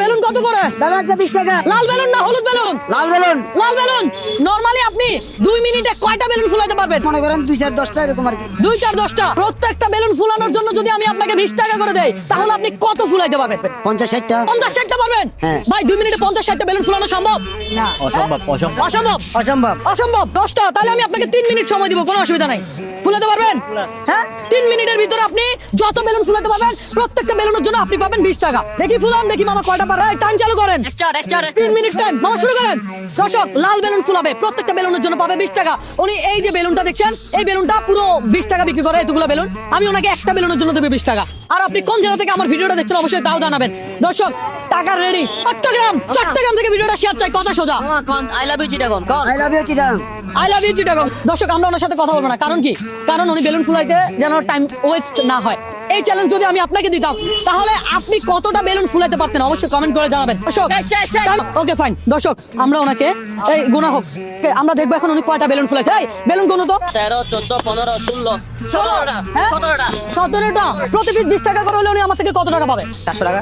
Balloon কত করে? দাদা একটা বিশ টাকা। লাল বেলুন না হলুদ বেলুন? লাল বেলুন। লাল বেলুন। নরমালি আপনি দুই মিনিটে কয়টা বেলুন ফুলাতে পারবেন মনে করেন দুই চার দশটা এরকম আর কি। দুই চার দশটা। প্রত্যেকটা বেলুন ফুলানোর জন্য যদি আমি আপনাকে বিশ টাকা করে দেই তাহলে আপনি কত ফুলাইতে পারবেন? পঞ্চাশ ষাটটা। পঞ্চাশ ষাটটা পারবেন? হ্যাঁ। ভাই দুই মিনিটে পঞ্চাশ ষাটটা বেলুন ফুলানো সম্ভব? না। অসম্ভব অসম্ভব। অসম্ভব? অসম্ভব। অসম্ভব দশটা। তাহলে আমি আপনাকে তিন মিনিট সময় দিব কোনো অসুবিধা নাই। ফুলাতে পারবেন? হ্যাঁ? তিন মিনিটের ভিতরে আপনি যত বেলুন ফুলাতে পারবেন প্রত্যেকটা বেলুনের জন্য আপনি পাবেন বিশ টাকা। দেখি ফুলান দেখি মামা কয়টা পারে টাইম চালু করেন। তিন মিনিট টাইম মামা শুরু করেন। দর্শক লাল বেলুন ফুলাবে। প্রত্যেকটা বেলুনের জন্য পাবে বিশ টাকা। উনি এই যে বেলুনটা দেখছেন এই বেলুনটা পুরো বিশ টাকা বিক্রি করে এতগুলো বেলুন। আমি ওনাকে একটা বেলুনের জন্য দেবে বিশ টাকা। আর আপনি কোন জেলা থেকে আমার ভিডিওটা দেখছেন অবশ্যই তাও জানাবেন। দর্শক টাকা রেডি চট্টগ্রাম চট্টগ্রাম থেকে ভিডিওটা শেয়ার চাই কথা সোজা। I love you Chittagong I love you Chittagong I love you Chittagong দর্শক আমরা ওনার সাথে কথা বলব না। কারণ কি? কারণ উনি বেলুন ফুলাইতে যেন টাইম ওয়েস্ট না হয়। এই চ্যালেঞ্জ যদি আমি আপনাকে দিতাম তাহলে আপনি কতটা বেলুন ফুলাইতে পারতেন? অবশ্যই কমেন্ট করে জানাবেন। দর্শক ওকে ফাইন দর্শক আমরা ওনাকে এই গুণা হোক। আমরা দেখব এখন উনি কয়টা বেলুন ফুলাইছে। এই বেলুন গুনো তো। তেরো চোদ্দ পনেরো ষোলো সতেরোটা হ্যাঁ? সতেরোটা। সতেরোটা? প্রতি পিস বিশ টাকা করে হলে উনি আমার থেকে কত টাকা পাবে? চারশো টাকা।